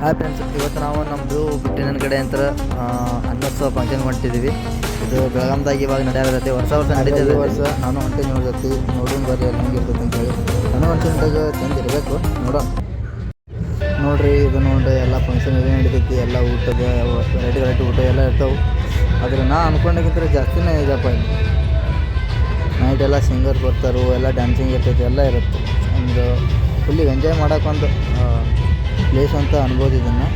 Hi friends ಇವತ್ತು ನಾವು ನಮ್ಮದು ಬಿಟ್ಟಿನ ಕಡೆ ಅಂತ ಅನ್ನೋತ್ಸವ ಫಂಕ್ಷನ್ ಹೊಂಟಿದ್ದೀವಿ ಇದು ಬೆಳಗಾಮ್ದಾಗ ಇವಾಗ ನಡೆಯೋದೈತಿ ವರ್ಷ ವರ್ಷ ನಡೀತದೆ ವರ್ಷ ನಾನು ಹೊಂಟೆ ನೋಡ್ದೈತಿ ನೋಡೋಣ ಬರ್ರಿ ಅಲ್ಲಿ ಹೆಂಗಿರ್ತೈತೆ ಅಂತ ಹೇಳಿ. ನಾನು ಹೊಂಟಿನಾಗ ಚಂದ ಇರಬೇಕು. ನೋಡೋಣ. ನೋಡಿರಿ ಇದು ನೋಡ್ರಿ ಎಲ್ಲ ಫಂಕ್ಷನ್ ಇದೇ ನಡೀತೈತಿ. ಎಲ್ಲ ಊಟದ ವೆರೈಟಿ ವೆರೈಟಿ ಊಟ ಎಲ್ಲ ಇರ್ತಾವೆ. ಆದರೆ ನಾ ಅಂದ್ಕೊಂಡಾಗಿಂತ ಜಾಸ್ತಿನೇ ಇದಪ್ಪ ಇಲ್ಲಿ. ನೈಟ್ ಎಲ್ಲ ಸಿಂಗರ್ ಬರ್ತಾರೆ ಎಲ್ಲ ಡ್ಯಾನ್ಸಿಂಗ್ ಇರ್ತೈತಿ ಎಲ್ಲ ಇರುತ್ತೆ. ಒಂದು ಫುಲ್ಲಿ ಎಂಜಾಯ್ ಮಾಡೋಕ್ಕೊಂದು ಪ್ಲೇಸ್ ಅಂತ ಅನ್ಬೋದು ಇದನ್ನು.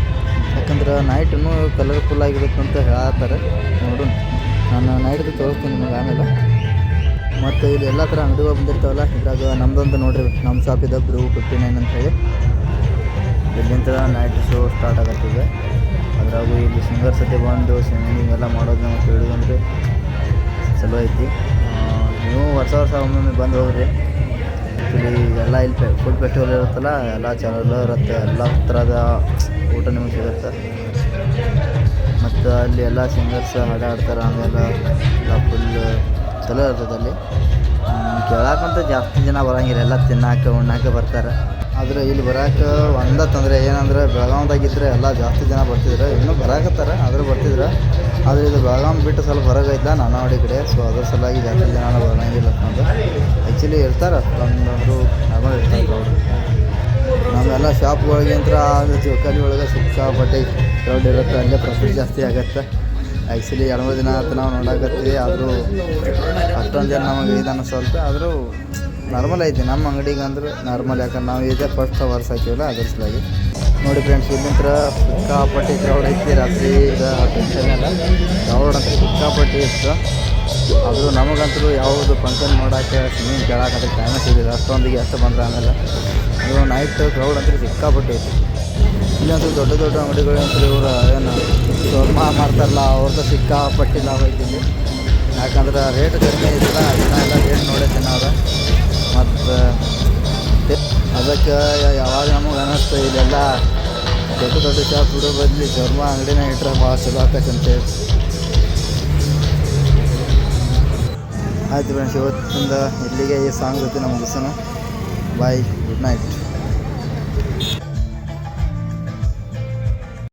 ಯಾಕಂದ್ರೆ ನೈಟ್ ಇನ್ನೂ ಕಲರ್ಫುಲ್ ಆಗಿರುತ್ತೆ ಅಂತ ಹೇಳತ್ತಾರೆ ನೋಡು, ನಾನು ನೈಟ್ದು ತೋರಿಸ್ತೀನಿ ನಿಮಗೆ ಆಮೇಲೆ. ಮತ್ತು ಇಲ್ಲಿ ಎಲ್ಲ ಥರ ಅಂಗಡಿಗಳು ಬಂದಿರ್ತಾವಲ್ಲ, ಇದ್ರಾಗ ನಮ್ಮದೊಂದು ನೋಡಿರಿ ನಮ್ಮ ಶಾಪ್ ಇದೆ ಬ್ರೂ ಫಿಫ್ಟಿ ನೈನ್ ಅಂತ ಹೇಳಿ. ಇಲ್ಲಿಂದ ನೈಟ್ ಶೋ ಸ್ಟಾರ್ಟ್ ಆಗತ್ತಿದೆ. ಅದ್ರಾಗೂ ಇಲ್ಲಿ ಸಿಂಗರ್ ಸತಿ ಬಂದು ಸಿಂಗಿಂಗ್ ಎಲ್ಲ ಮಾಡೋದು ನಮಗೆ ಕೇಳಿದಂದ್ರೆ ಚಲೋ ಐತಿ. ನೀವು ವರ್ಷ ವರ್ಷ ಒಮ್ಮೊಮ್ಮೆ ಬಂದು ಹೋಗ್ರಿ. ಆ್ಯಕ್ಚುಲಿ ಎಲ್ಲ ಇಲ್ಲಿ ಫುಡ್ ಫೆಸ್ಟಿವಲ್ ಇರುತ್ತಲ್ಲ, ಎಲ್ಲ ಚಲೋ ಇರುತ್ತೆ. ಎಲ್ಲ ಥರದ ಊಟ ನಿಮಗೆ ಸಿಗುತ್ತೆ. ಮತ್ತು ಅಲ್ಲಿ ಎಲ್ಲ ಸಿಂಗರ್ಸ್ ಹಾಡು ಆಡ್ತಾರೆ ಆಮೇಲೆ ಎಲ್ಲ ಫುಲ್ ಚಲೋ ಇರ್ತದೆ ಅಲ್ಲಿ. ಕೇಳಕ್ಕಂತ ಜಾಸ್ತಿ ಜನ ಬರೋಂಗಿಲ್ಲ. ಎಲ್ಲ ತಿನ್ನಕ್ಕೆ ಉಣ್ಣಾಕೆ ಬರ್ತಾರೆ. ಆದರೆ ಇಲ್ಲಿ ಬರೋಕೆ ಒಂದ ತೊಂದರೆ ಏನಂದ್ರೆ ಬೆಳಗಾವ್ದಾಗಿದ್ದರೆ ಎಲ್ಲ ಜಾಸ್ತಿ ಜನ ಬರ್ತಿದ್ರು. ಇನ್ನೂ ಬರಾಕತ್ತಾರ, ಆದರೂ ಬರ್ತಿದ್ರು. ಆದರೆ ಇದು ಬೆಳಗಾಂ ಬಿಟ್ಟು ಸ್ವಲ್ಪ ಹೊರಗೈತ ನಾನಾವಡಿ ಕಡೆ. ಸೊ ಅದ್ರ ಸಲುವಾಗಿ ಜಾಸ್ತಿ ಜನ ಬರೋಂಗಿಲ್ಲ ಅನ್ನೋದು ಆ್ಯಕ್ಚುಲಿ ಇರ್ತಾರೆ ಒಂದೊಂದು ನಾರ್ಮಲ್ ಇರ್ತಾರೆ ಅವರು. ನಮ್ಮೆಲ್ಲ ಶಾಪ್ಗಳಿಗೆ ಅಂತ ಜೋಕಾಲಿ ಒಳಗೆ ಸಿಕ್ಕಾಪಟ್ಟೆ ಕ್ರೌಡ್ ಇರುತ್ತೆ, ಅಲ್ಲೇ ಪ್ರಾಫಿಟ್ ಜಾಸ್ತಿ ಆಗುತ್ತೆ. ಆ್ಯಕ್ಚುಲಿ ಎರಡು ದಿನ ಆಯ್ತು ನಾವು ನೋಡಕತ್ತೀವಿ, ಆದರೂ ಅಷ್ಟೊಂದು ಜನ ನಮಗೆ ಇದು ಸ್ವಲ್ಪ ಆದರೂ ನಾರ್ಮಲ್ ಐತಿ, ನಮ್ಮ ಅಂಗಡಿಗೆ ಅಂದ್ರೆ ನಾರ್ಮಲ್ ಯಾಕಂದ್ರೆ ನಾವು ಇದೇ ಫಸ್ಟ್ ವರ್ಷ ಹಾಕಿವಲ್ಲ ಅದ್ರ ಸಲುವಾಗಿ. ನೋಡಿ ಫ್ರೆಂಡ್ಸ್ ಇಲ್ಲಿಂತ್ರ ಸಿಕ್ಕಾಪಟ್ಟಿ ಕ್ರೌಡ್ ಐತಿ ರಾತ್ರಿ ಈಗ ಟೆನ್ಷನ್ ಎಲ್ಲ. ಕ್ರೌಡ್ ಅಂತ ಸಿಕ್ಕಾಪಟ್ಟಿ ಇತ್ತು. ಅದು ನಮಗಂತೂ ಯಾವುದು ಫಂಕ್ಷನ್ ಮಾಡೋಕ್ಕೆ ಸಿಂಗಿಂಗ್ ಕೇಳೋಕೆ ಟೈಮ್ ಸಿಗಿಲ್ಲ ಅಷ್ಟೊಂದಿಗೆ ಗೆಸ್ಟ್ ಬಂದ್ರೆ ಆಮೇಲೆ. ಅದು ನೈಟ್ ಕ್ರೌಡ್ ಅಂತ ಸಿಕ್ಕಾಪಟ್ಟಿ ಐತಿ ಇಲ್ಲಂತೂ ದೊಡ್ಡ ದೊಡ್ಡ ಅಂಗಡಿಗಳು ಅಂತೂ ಇವರು ಏನು ಮಾಡ್ತಾರಲ್ಲ ಅವ್ರದ್ದು ಸಿಕ್ಕಾಪಟ್ಟಿ ಲಾಭ ಐತಿ ಯಾಕಂದ್ರೆ ರೇಟ್ ಕಡಿಮೆ ಐತಿಲ್ಲ ಅದಕ್ಕೆ ಯಾವಾಗ ನಮಗೆ ಅನ್ನಿಸ್ತು ಇಲ್ಲೆಲ್ಲ, ದೊಡ್ಡ ದೊಡ್ಡ ಚಾಪ್ ಬಿಡೋ ಬದಲಿ ಶರ್ಮ ಅಂಗಡಿನ ಇಟ್ರೆ ಭಾಳ ಚಲೋ ಆಕತ್ತಂತೆ ಆಯ್ತು ಫ್ರೆಂಡ್ಸ್ ಇವತ್ತಿಂದ ಇಲ್ಲಿಗೆ ಈ ಸಾಂಗ್ ಜೊತೆ ಮುಗಿಸೋಣ. Bye good night